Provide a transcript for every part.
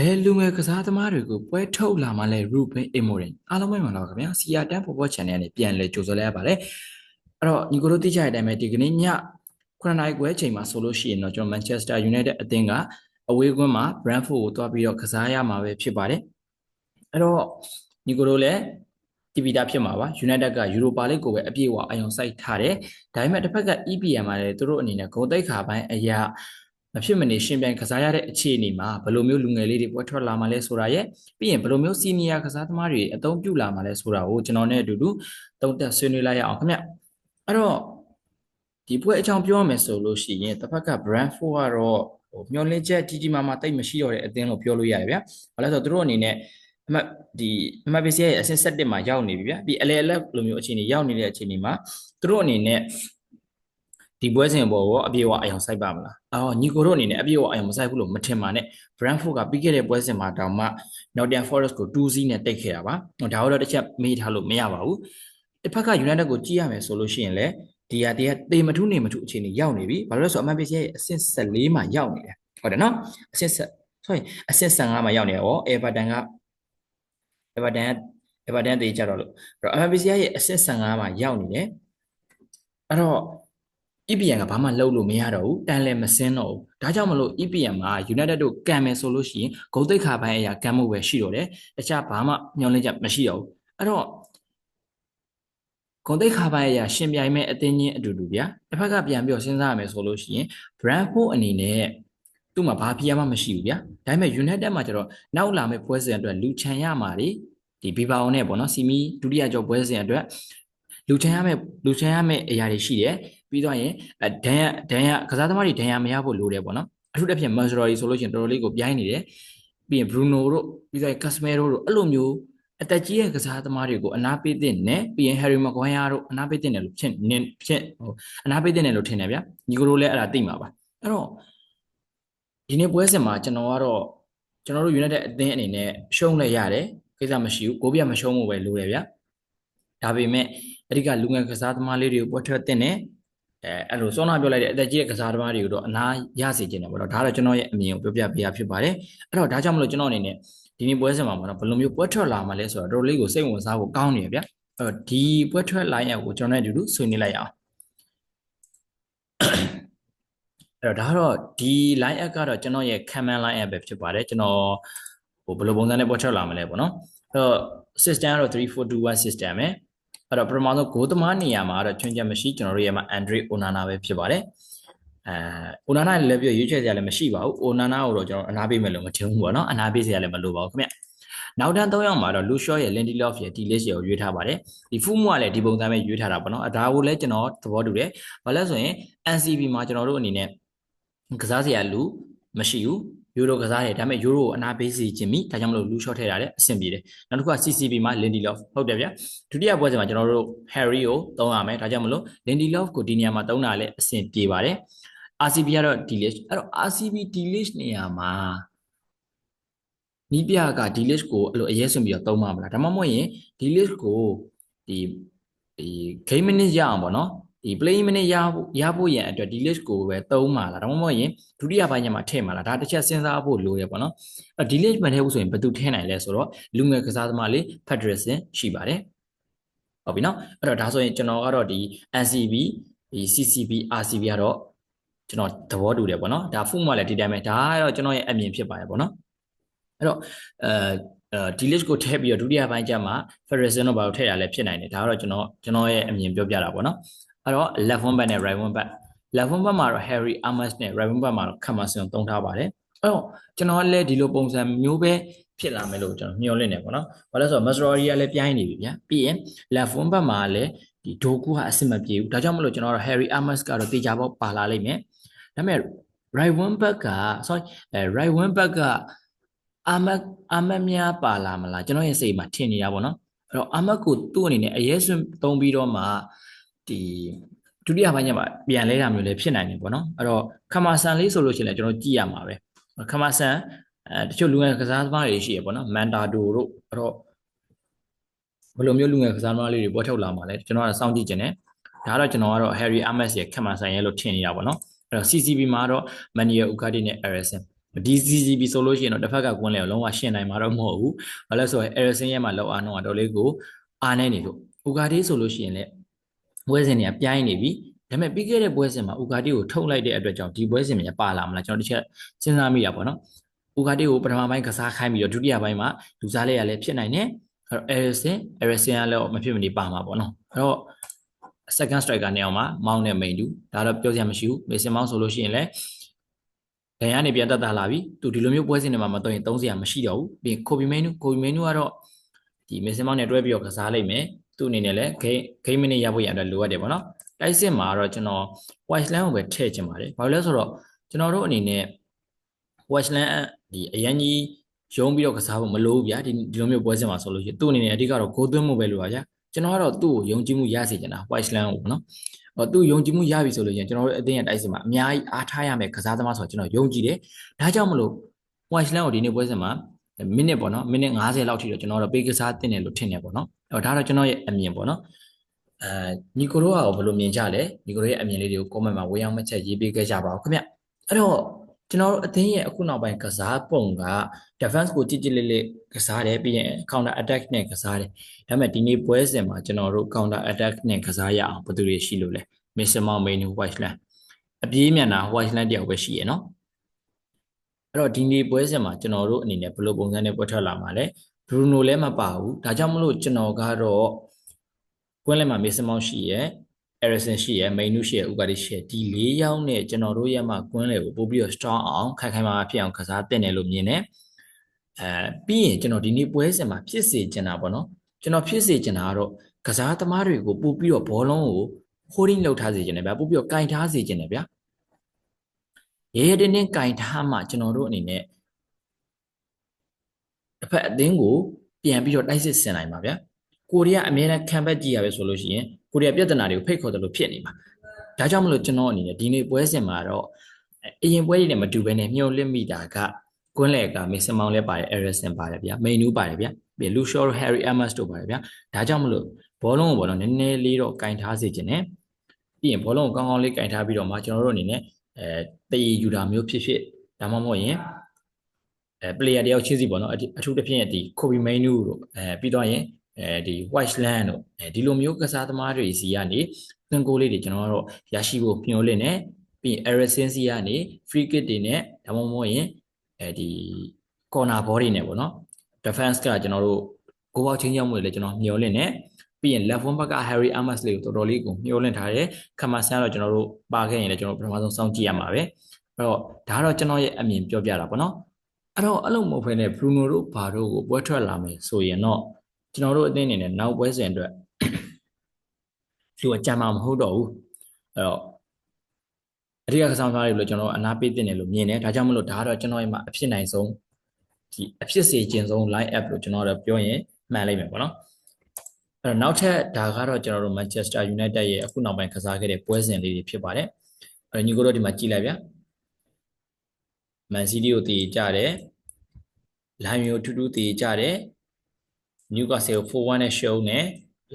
ဘယ်လူငယ်ကစားသမားတွေကိုပွဲထုတ်လာမှလဲ Ruben Amorim အားလုံးပဲမှန်ပါခင်ဗျာစီယာတန်ပေါ်ပေါ် channel နဲ့ပြန်လဲကြိုဆိုလိုက်ရပါတယ်အဲ့တော့ညီကိုတို့သိကြတဲ့အတိုင်းပဲဒီကနေ့ည9နာရီခွဲအချိန်မှာဆိုလို့ရှိရင်တော့ကျွန်တော် Manchester United အသင်းကအဝေးကွင်းမှာ Brentford ကိုတွားပြီးတော့ကစားရမှာပဲဖြစ်ပါတယ်အဲ့တော့ညီကိုတို့လည်းတီဗီတာဖြစ်မှာပါ United က Europa League ကိုပဲအပြည့်အဝအယုံစိုက်ထားတယ်ဒါပေမဲ့တစ်ဖက်က EPL မှာလည်းသူတို့အနေနဲ့ဂုံတိတ်ခါပိုင်းအရာ မဖြစ်မနေရှင်ပြိုင်ကစားရတဲ့အခြေအနေမှာဘယ်လိုမျိုးလူငယ်လေးတွေပွဲထွက်လာမှလဲဆိုတာရဲ့ပြီးရင်ဘယ်လိုမျိုးစီနီယာကစားသမားတွေအသုံးပြုလာမှလဲဆိုတာကိုကျွန်တော်နဲ့အတူတူသုံးသပ်ဆွေးနွေးလိုက်ရအောင်ခင်ဗျအဲ့တော့ဒီပွဲအကြောင်းပြောရမယ်ဆိုလို့ရှိရင်တစ်ဖက်က Brentford ကတော့ဟိုမျောလင့်ချက်ကြီးကြီးမားမားတိတ်မရှိတော့တဲ့အသင်းလို့ပြောလို့ရတယ်ဗျာဘာလဲဆိုတော့သူတို့အနေနဲ့အမှတ်ဒီအမှတ်ပေးစရဲ့အဆင့်7မှာရောက်နေပြီဗျာဒီအလဲအလက်လိုမျိုးအခြေအနေရောက်နေတဲ့အခြေအနေမှာသူတို့အနေနဲ့ ဒီပွဲစဉ်ပေါ်ကိုအပြေအဝအယောင်စိုက်ပါမလားအော်ညီကိုတို့အနေနဲ့အပြေအဝအယောင်မစိုက်ဘူးလို့မထင်ပါနဲ့ Brentford ကပြီးခဲ့တဲ့ပွဲစဉ်မှာတောင်မှ Nottingham Forest ကို2-0နဲ့တိတ်ခဲ့တာပါဒါတော့တစ်ချက်မေးထားလို့မရပါဘူးတစ်ဖက်က United ကိုကြည့်ရမယ်ဆိုလို့ရှိရင်လည်းဒီဟာတည်းကတေမထုနေမထုအခြေအနေရောက်နေပြီဘာလို့လဲဆိုတော့အမှန်ပစ္စည်းရဲ့အဆင့်14မှာရောက်နေတယ်ဟုတ်တယ်နော်အဆင့် sorry အဆင့်15မှာရောက်နေရော Everton က Everton Everton တေးကြတော့လို့အဲ့တော့ MPC ရဲ့အဆင့်15မှာရောက်နေတယ်အဲ့တော့ EPN ကဘာမှလုပ်လို့မရတော့ဘူးတန်လည်းမစင်းတော့ဘူးဒါကြောင့်မလို့ EPN မှာ United တို့ကံမယ်ဆိုလို့ရှိရင်ဂုံတိတ်ခါပိုင်းအရာကံမှုပဲရှိတော့တယ်တခြားဘာမှမျောလင့်ချက်မရှိတော့ဘူးအဲ့တော့ဂုံတိတ်ခါပိုင်းအရာရှင်ပြိုင်မဲ့အသင်းချင်းအတူတူဗျာတစ်ဖက်ကပြန်ပြီးစဉ်းစားရမယ်ဆိုလို့ရှိရင် Brentford အနေနဲ့သူ့မှာဘာပြရမှမရှိဘူးဗျာဒါပေမဲ့ United မှာကျတော့နောက်လာမယ့်ပွဲစဉ်အတွက်လူချန်ရမှာတွေဒီဘီဘာအောင်နဲ့ပေါ့နော်စီမီဒုတိယကျော်ပွဲစဉ်အတွက်လူချန်ရမယ့်လူချန်ရမယ့်အရာတွေရှိတယ် ပြီးတော့ရင်ဒန်ရဒန်ရကစားသမားတွေဒန်ရမရဖို့လိုတယ်ပေါ့နော်အထူးသဖြင့်မန်စရော်ရီဆိုလို့ရှိရင်တော်တော်လေးကိုပြိုင်းနေတယ်ပြီးရင်ဘရူနိုတို့ပြီးတော့ကတ်စမဲရိုတို့အဲ့လိုမျိုးအသက်ကြီးရဲ့ကစားသမားတွေကိုအနာပေးတဲ့နဲ့ပြီးရင်ဟယ်ရီမကွိုင်းယာတို့အနာပေးတဲ့နဲ့လို့ဖြစ်နေဖြစ်ဟိုအနာပေးတဲ့နဲ့လို့ထင်တယ်ဗျာညီကိုတို့လည်းအဲ့ဒါသိမှာပါအဲ့တော့ဒီနေ့ပွဲစဉ်မှာကျွန်တော်ကတော့ကျွန်တော်တို့ United အသင်းအနေနဲ့ရှုံးလိုက်ရတယ်ကိစ္စမရှိဘူးကိုပြမရှုံးဖို့ပဲလိုတယ်ဗျဒါပေမဲ့အဲ့ဒီကလူငယ်ကစားသမားလေးတွေကိုပွဲထွက်တဲ့နဲ့ အဲအဲ့လိုစောနာပြောလိုက်တဲ့အသက်ကြီးတဲ့ကစားသမားတွေကိုတော့အနာရစေခြင်းတယ်ပေါ့နော်ဒါတော့ကျွန်တော်ရဲ့အမြင်ကိုပြောပြပေးရဖြစ်ပါတယ်အဲ့တော့ဒါကြောင့်မလို့ကျွန်တော်အနေနဲ့ဒီနေ့ပွဲစဉ်မှာပေါ့နော်ဘယ်လိုမျိုးပွဲထွက်လာမှလဲဆိုတော့တော်တော်လေးကိုစိတ်ဝင်စားဖို့ကောင်းနေဗျအဲ့တော့ဒီပွဲထွက်လာရင်ကိုကျွန်တော်နဲ့အတူတူဆွေးနွေးလိုက်အောင်အဲ့တော့ဒါကတော့ဒီ line app ကတော့ကျွန်တော်ရဲ့ command line app ပဲဖြစ်ပါတယ်ကျွန်တော်ဟိုဘယ်လိုပုံစံနဲ့ပေါ်ထွက်လာမလဲပေါ့နော်အဲ့တော့ system ကတော့3421 system ပဲ အဲ့တော့ပထမဆုံး go သမားနေရာမှာတော့ချွင်းချက်မရှိကျွန်တော်တို့ရဲ့မှာ Andre Onana ပဲဖြစ်ပါတယ်အဲ Onana လည်းပြရွေးချယ်စရာလည်းမရှိပါဘူး Onana ကိုတော့ကျွန်တော်အနာပေးမယ်လို့မထင်ဘူးပေါ့နော်အနာပေးစရာလည်းမလိုပါဘူးခင်ဗျနောက်တန်း၃ယောက်မှာတော့ Lucio ရဲ့ Lindelof ရဲ့ D-list ကိုရွေးထားပါတယ်ဒီ Fumu ကလည်းဒီပုံစံပဲရွေးထားတာပေါ့နော်ဒါကိုလည်းကျွန်တော်သဘောတူတယ်ဘာလဲဆိုရင် NCB မှာကျွန်တော်တို့အနေနဲ့ကစားစရာလူမရှိဘူး ယူရိုကစားတယ်ဒါပေမဲ့ယူရိုကိုအနာပေးစီခြင်းမိဒါကြောင့်မလို့လူရှော့ထည့်ထားတယ်အဆင်ပြေတယ်နောက်တစ်ခုက CCB မှာ Lindelof ဟုတ်တယ်ဗျဒုတိယပွဲစဉ်မှာကျွန်တော်တို့ Harry ကိုသုံးရမယ်ဒါကြောင့်မလို့ Lindelof ကိုဒီနေရာမှာသုံးတာလည်းအဆင်ပြေပါတယ် RCB ကတော့ delist အဲ့တော့ RCB delist နေရာမှာနီးပြက delist ကိုအဲ့လိုအရေးဆွပြီးတော့သုံးပါမလားဒါမှမဟုတ်ရင် delist ကိုဒီဒီ game minute ရအောင်ပေါ့နော် ဒီ play minute ရဖို့ရဖို့ရန်အတွက်ဒီ list ကိုပဲသုံးပါလားဒါမှမဟုတ်ရင်ဒုတိယပိုင်းညမှာထည့်မှာလားဒါတစ်ချက်စဉ်းစားဖို့လိုရပေါ့နော်အဲ့ဒီ list မထည့်ဘူးဆိုရင်ဘယ်သူထည့်နိုင်လဲဆိုတော့လူငယ်ကစားသမားလေး Federation ရှိပါတယ်ဟုတ်ပြီနော်အဲ့တော့ဒါဆိုရင်ကျွန်တော်ကတော့ဒီ NCB ဒီ CCB RCB ကတော့ကျွန်တော်သဘောတူတယ်ပေါ့နော်ဒါဖုမှလည်းဒီတိုင်းပဲဒါကတော့ကျွန်တော်ရဲ့အမြင်ဖြစ်ပါတယ်ပေါ့နော်အဲ့တော့အဲဒီ list ကိုထည့်ပြီးတော့ဒုတိယပိုင်းကျမှ Federation တော့ဘာလို့ထည့်ရလဲဖြစ်နိုင်တယ်ဒါကတော့ကျွန်တော်ကျွန်တော်ရဲ့အမြင်ပြောပြတာပေါ့နော် အဲ့တော့ left one back နဲ့ right one back left one back မှာတော့ Harry Amos နဲ့ right one back မှာတော့ Camerson သုံးထားပါတယ်အဲ့တော့ကျွန်တော်လည်းဒီလိုပုံစံမျိုးပဲဖြစ်လာမယ်လို့ကျွန်တော်မျှော်လင့်နေပေါ့နော်ဘာလို့ဆိုတော့ Masrori ကလည်းပြိုင်းနေပြီဗျာပြီးရင် left one back မှာလည်းဒီဒိုကူကအဆင်မပြေဘူးဒါကြောင့်မလို့ကျွန်တော်တို့ Harry Amos ကတော့တေချာပေါက်ပါလာလိမ့်မယ်ဒါပေမဲ့ right one back က sorry right one back ကအာမတ်အာမတ်များပါလာမလားကျွန်တော်ရဲ့စိတ်မှာထင်နေတာပေါ့နော်အဲ့တော့အာမတ်ကိုသူ့အနေနဲ့အရေးစွန်းသုံးပြီးတော့မှ ဒီဒုတိယပိုင်းကျမှပြန်လဲတာမျိုးလည်းဖြစ်နိုင်တယ်ပေါ့နော်အဲ့တော့ခမာဆန်လေးဆိုလို့ရှိရင်လည်းကျွန်တော်ကြည့်ရမှာပဲခမာဆန်အဲတချို့လူငယ်ကစားသမားတွေရှိရပေါ့နော်မန်တာဒိုတို့အဲ့တော့ဘယ်လိုမျိုးလူငယ်ကစားသမားလေးတွေပေါ်ထုတ်လာမှာလဲကျွန်တော်ကစောင့်ကြည့်ခြင်းနဲ့ဒါကတော့ကျွန်တော်ကတော့ Harry Amos ရဲ့ခမာဆန်ရဲ့လို့ထင်နေတာပေါ့နော်အဲ့တော့ CCB မှာတော့ Manuel Ugarte နဲ့ Eriksen DCGB ဆိုလို့ရှိရင်တော့တစ်ဖက်ကကွင်းလဲကိုလုံးဝရှင်းနိုင်မှာတော့မဟုတ်ဘူးဘာလဲဆိုတော့ Erison ရဲ့မှာလောက်အားနှုန်းကတော့လေးကိုအားနေနေလို့ဥကာတီဆိုလို့ရှိရင်လည်း ပွဲစဉ်တွေကပြိုင်းနေပြီဒါပေမဲ့ပြီးခဲ့တဲ့ပွဲစဉ်မှာဥကာတီကိုထုတ်လိုက်တဲ့အတွက်ကြောင့်ဒီပွဲစဉ်မှာပါလာမလားကျွန်တော်တစ်ချက်စဉ်းစားမိတာပေါ့နော်ဥကာတီကိုပထမပိုင်းကစားခိုင်းပြီးတော့ဒုတိယပိုင်းမှာလူစားလေးရလည်းဖြစ်နိုင်တယ်အဲ့တော့ Erison Erison ကလည်းမဖြစ်မနေပါမှာပေါ့နော်အဲ့တော့ second striker နေအောင်မှာမောင်းနဲ့ main တူဒါတော့ပြောစရာမရှိဘူးမေဆင်မောင်းဆိုလို့ရှိရင်လည်းဒန်ကနေပြန်တက်တာလာပြီသူဒီလိုမျိုးပွဲစဉ်တွေမှာမတော့ရင်သုံးစရာမရှိတော့ဘူးပြီးကိုဘီမင်းနူကိုဘီမင်းနူကတော့ဒီမေဆင်မောင်းနဲ့တွဲပြီးတော့ကစားလိုက်မယ် သူ့အနေနဲ့လည်းဂိမ်းဂိမ်းမင်းနဲ့ရဖို့ရအတွက်လိုအပ်တယ်ပေါ့နော်တိုက်စစ်မှာတော့ကျွန်တော် Westland ကိုပဲထည့်ချင်ပါတယ်ဘာလို့လဲဆိုတော့ကျွန်တော်တို့အနေနဲ့ Westland ဒီအရန်ကြီးရုံးပြီးတော့ကစားဖို့မလိုဘူးဗျာဒီဒီလိုမျိုးပွဲစဉ်မှာဆိုလို့ရှိရင်သူ့အနေနဲ့အဓိကတော့ဂိုးသွင်းမှုပဲလိုပါဗျာကျွန်တော်ကတော့သူ့ကိုယုံကြည်မှုရစေချင်တာ Westland ကိုပေါ့နော်ဟောသူယုံကြည်မှုရပြီဆိုလို့ရင်ကျွန်တော်တို့အသင်းရဲ့တိုက်စစ်မှာအများကြီးအားထားရမယ်ကစားသမားဆိုတော့ကျွန်တော်ယုံကြည်တယ်ဒါကြောင့်မလို့ Westland ကိုဒီနေ့ပွဲစဉ်မှာမိနစ်ပေါ့နော်မိနစ်90လောက်ထိတော့ကျွန်တော်တို့ပေးကစားတင်တယ်လို့ထင်တယ်ပေါ့နော်အဲ့ တော့ဒါတော့ကျွန်တော်ရဲ့အမြင်ပေါ့နော်အဲညီကိုတို့ကဘယ်လိုမြင်ကြလဲညီကိုတို့ရဲ့အမြင်လေးတွေကို comment မှာဝေယံမချက်ရေးပေးခဲ့ကြပါဦးခင်ဗျအဲ့တော့ကျွန်တော်တို့အသင်းရဲ့အခုနောက်ပိုင်းကစားပုံက defense ကိုကြည့်ကြည့်လေးလေးကစားတယ်ပြီးရင် counter attack နဲ့ကစားတယ်ဒါပေမဲ့ဒီနေ့ပွဲစဉ်မှာကျွန်တော်တို့ counter attack နဲ့ကစားရအောင်ဘယ်သူတွေရှိလို့လဲ Mason Mount Main Whiteland အပြေးမြန်တာ Whiteland တယောက်ပဲရှိရနော်အဲ့တော့ဒီနေ့ပွဲစဉ်မှာကျွန်တော်တို့အနေနဲ့ဘယ်လိုပုံစံနဲ့ပွဲထွက်လာမှာလဲ Bruno လည်းမပါဘူးဒါကြောင့်မလို့ကျွန်တော်ကတော့ကွင်းလဲမှာ Mason Mount ရှိရယ် Erison ရှိရယ် Mainu ရှိရယ် Ugadi ရှိရယ်ဒီ၄ယောက်နဲ့ကျွန်တော်တို့ရဲ့မှာကွင်းလဲကိုပို့ပြီးတော့ strong အောင်ခိုင်ခိုင်မာမာဖြစ်အောင်ကစားတင်တယ်လို့မြင်တယ်အဲပြီးရင်ကျွန်တော်ဒီနေ့ပွဲစဉ်မှာဖြစ်စေချင်တာပေါ့နော်ကျွန်တော်ဖြစ်စေချင်တာကတော့ကစားသမားတွေကိုပို့ပြီးတော့ဘောလုံးကို holding လုပ်ထားစေချင်တယ်ဗျာပို့ပြီးတော့ကင်ထားစေချင်တယ်ဗျာရဲရဲတင်းတင်းကင်ထားမှကျွန်တော်တို့အနေနဲ့ တစ်ဖက်အသင်းကိုပြန်ပြီးတော့တိုက်စစ်ဆင်နိုင်ပါဗျာကိုရီးယားအမြဲတမ်းခံဘက်ကြည့်ရပဲဆိုလို့ရှိရင်ကိုရီးယားပြဿနာတွေကိုဖိတ်ခေါ်တယ်လို့ဖြစ်နေမှာဒါကြောင့်မလို့ကျွန်တော်အနေနဲ့ဒီနေ့ပွဲစဉ်မှာတော့အရင်ပွဲတွေနဲ့မတူဘဲနဲ့မျောလင့်မိတာကကွန်းလက်ကမေဆင်မောင်လည်းပါတယ်အဲရဆင်ပါတယ်ဗျာမိန်နူးပါတယ်ဗျာပြီးလူရှော့ဟယ်ရီအမတ်တို့ပါတယ်ဗျာဒါကြောင့်မလို့ဘောလုံးကိုဘောလုံးနည်းနည်းလေးတော့ကင်ထားစေခြင်းနဲ့ပြီးရင်ဘောလုံးကိုကောင်းကောင်းလေးကင်ထားပြီးတော့မှကျွန်တော်တို့အနေနဲ့အဲတည်ယူတာမျိုးဖြစ်ဖြစ်ဒါမှမဟုတ်ရင် အဲ player တယောက်ချင်းစီပေါ့နော်အထူးသဖြင့်ဒီ Kobe Mainu တို့အဲပြီးတော့ရင်အဲဒီ Whiteland တို့အဲဒီလိုမျိုးကစားသမားတွေစီကနေသင်ကိုလေးတွေကျွန်တော်တို့ရရှိဖို့မျှော်လင့်နေပြီးရင် Erison စီကနေ free kick တွေနဲ့ဒါမှမဟုတ်ရင်အဲဒီ corner ball တွေနဲ့ပေါ့နော် defense ကကျွန်တော်တို့ကိုပေါက်ချင်းရောက်မှုတွေလည်းကျွန်တော်မျှော်လင့်နေပြီးရင် left one ဘက်က Harry Amos လေးကိုတော်တော်လေးကိုမျှော်လင့်ထားတယ်ခမဆန်တော့ကျွန်တော်တို့ပါခဲ့ရင်လည်းကျွန်တော်ပထမဆုံးစောင့်ကြည့်ရမှာပဲအဲ့တော့ဒါကတော့ကျွန်တော်ရဲ့အမြင်ပြောပြတာပေါ့နော် အဲ့တော့အဲ့လိုမဟုတ်ဘဲနဲ့ Bruno တို့ဘာတို့ကိုပွဲထွက်လာမယ်ဆိုရင်တော့ကျွန်တော်တို့အသင်းအနေနဲ့နောက်ပွဲစဉ်အတွက်လူကကြံမှာမဟုတ်တော့ဘူးအဲ့တော့အဓိကကစားသမားတွေလို့ကျွန်တော်အနာပေးတင်တယ်လို့မြင်တယ်ဒါကြောင့်မလို့ဒါကတော့ကျွန်တော်ရဲ့မှာအဖြစ်နိုင်ဆုံးဒီအဖြစ်စေခြင်းဆုံး line up လို့ကျွန်တော်တို့ပြောရင်မှန်လိမ့်မယ်ပေါ့နော်အဲ့တော့နောက်ထပ်ဒါကတော့ကျွန်တော်တို့ Manchester United ရဲ့အခုနောက်ပိုင်းကစားခဲ့တဲ့ပွဲစဉ်လေးတွေဖြစ်ပါတယ်အဲ့တော့ညီကိုတို့ဒီမှာကြည့်လိုက်ဗျာ Man City ကိုတည်ကြတယ် လိုင်ယိုထူးထူးတည်ကြတယ် Newcastle 4-1နဲ့ရှုံးတယ်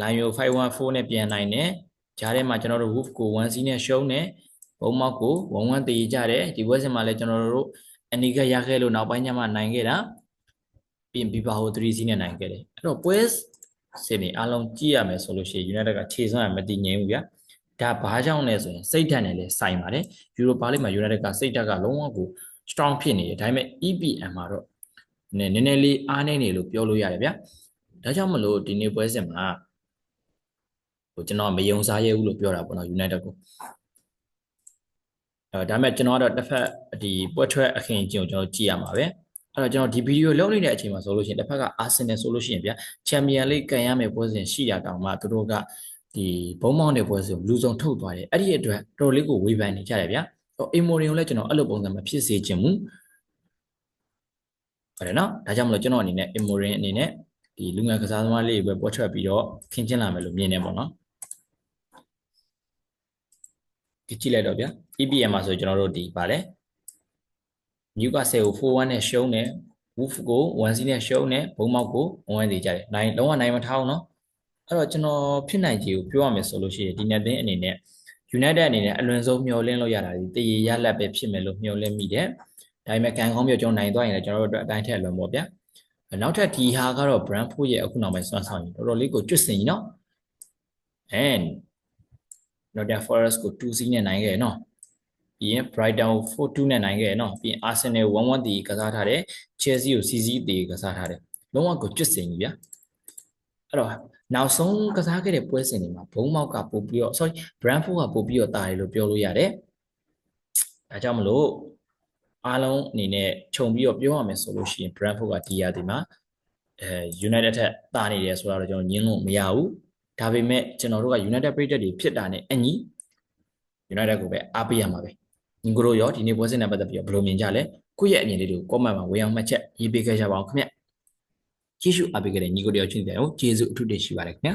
လိုင်ယို5-1-4နဲ့ပြန်နိုင်တယ်ဂျားထဲမှာကျွန်တော်တို့ Wolf ကို1-0နဲ့ရှုံးတယ်ဘုံမောက်ကို1-1တည်ကြတယ်ဒီပွဲစဉ်မှာလည်းကျွန်တော်တို့အနီကရခဲ့လို့နောက်ပိုင်းကျမှနိုင်ခဲ့တာပြင်ဘီဘာဟို3-0နဲ့နိုင်ခဲ့တယ်အဲ့တော့ပွဲစင်နေအားလုံးကြည့်ရမယ်ဆိုလို့ရှိရင် United ကခြေစွမ်းရမတည်ငြိမ်ဘူးဗျာဒါဘာကြောင့်လဲဆိုရင်စိတ်ဓာတ်နဲ့လည်းဆိုင်ပါတယ်ယူရိုပါလိမ့်မှာ United ကစိတ်ဓာတ်ကလုံးဝကို strong ဖြစ်နေတယ်ဒါပေမဲ့ EPM မှာတော့ နည်းနည်းလေးအားနေနေလို့ပြောလို့ရတယ်ဗျာဒါကြောင့်မလို့ဒီနေ့ပွဲစဉ်မှာဟိုကျွန်တော်မယုံစားရဲဘူးလို့ပြောတာပေါ့နော် United ကိုအဲဒါပေမဲ့ကျွန်တော်ကတော့တစ်ဖက်ဒီပွဲထွက်အခင်းကျင်းကိုကျွန်တော်ကြည့်ရမှာပဲအဲ့တော့ကျွန်တော်ဒီဗီဒီယိုလုပ်နေတဲ့အချိန်မှာဆိုလို့ရှိရင်တစ်ဖက်ကအာဆင်နယ်ဆိုလို့ရှိရင်ဗျာချန်ပီယံလိကန်ရမယ့်ပွဲစဉ်ရှိရတောင်မှသူတို့ကဒီဘုံမောင်းတဲ့ပွဲစဉ်ကိုလူစုံထုတ်သွားတယ်အဲ့ဒီအတွက်တော်လေးကိုဝေဖန်နေကြတယ်ဗျာဟိုအီမိုရီကိုလည်းကျွန်တော်အဲ့လိုပုံစံမဖြစ်စေချင်ဘူး ဟုတ်တယ်နော်ဒါကြောင့်မလို့ကျွန်တော်အနေနဲ့အီမိုရင်အနေနဲ့ဒီလူငယ်ကစားသမားလေးပဲပွဲထွက်ပြီးတော့ခင်းချင်းလာမယ်လို့မြင်နေပေါ့နော်ဒီကြည့်လိုက်တော့ဗျာ EPM မှာဆိုကျွန်တော်တို့ဒီဗာလဲ Newcastle ကို4-1နဲ့ရှုံးတယ် Wolf ကို1-0နဲ့ရှုံးတယ်ဘုံမောက်ကို1-1သေးကြတယ်နိုင်လုံးဝနိုင်မထားအောင်နော်အဲ့တော့ကျွန်တော်ဖြစ်နိုင်ခြေကိုပြောရမယ်ဆိုလို့ရှိရင်ဒီနေ့သင်းအနေနဲ့ United အနေနဲ့အလွန်ဆုံးမျှော်လင့်လို့ရတာဒီတည်ရလက်ပဲဖြစ်မယ်လို့မျှော်လင့်မိတယ် ဒါပေမဲ့ကန်ကောင်းပြကျွန်တော်နိုင်သွားရင်လည်းကျွန်တော်တို့အတွက်အတိုင်းထက်လွန်ပေါ့ဗျာနောက်ထပ်ဒီဟာကတော့ Brentford ရဲ့အခုနောက်ပိုင်းစွမ်းဆောင်ရင်တော်တော်လေးကိုကျွတ်စင်ကြီးနော် and Nottingham Forest ကို2-0နဲ့နိုင်ခဲ့နော်ပြီးရင် Brighton ကို4-2နဲ့နိုင်ခဲ့နော်ပြီးရင် Arsenal 1-1တီကစားထားတယ် Chelsea ကို CC တီကစားထားတယ်လုံးဝကိုကျွတ်စင်ကြီးဗျာအဲ့တော့နောက်ဆုံးကစားခဲ့တဲ့ပွဲစဉ်တွေမှာဘုံမောက်ကပို့ပြီးတော့ sorry Brentford ကပို့ပြီးတော့တာတယ်လို့ပြောလို့ရတယ်ဒါကြောင့်မလို့ အားလုံးအနေနဲ့ခြုံပြီးတော့ပြောရမယ်ဆိုလို့ရှိရင် Brentford ကဒီရာဒီမှာအဲ United ထက်တာနေတယ်ဆိုတော့ကျွန်တော်ညင်းလို့မရဘူးဒါပေမဲ့ကျွန်တော်တို့က United ပြည်သက်တွေဖြစ်တာနဲ့အညီ United ကိုပဲအားပေးရမှာပဲညီကိုတို့ရောဒီနေ့ပွဲစဉ်နဲ့ပတ်သက်ပြီးတော့ဘယ်လိုမြင်ကြလဲကိုယ့်ရဲ့အမြင်လေးတွေကို comment မှာဝေအောင်မှတ်ချက်ရေးပေးခဲ့ကြပါအောင်ခင်ဗျကြည့်ရှုအားပေးခဲ့တဲ့ညီကိုတို့ရောချင်းတဲ့ကိုကျေးဇူးအထူးတင်ရှိပါတယ်ခင်ဗျ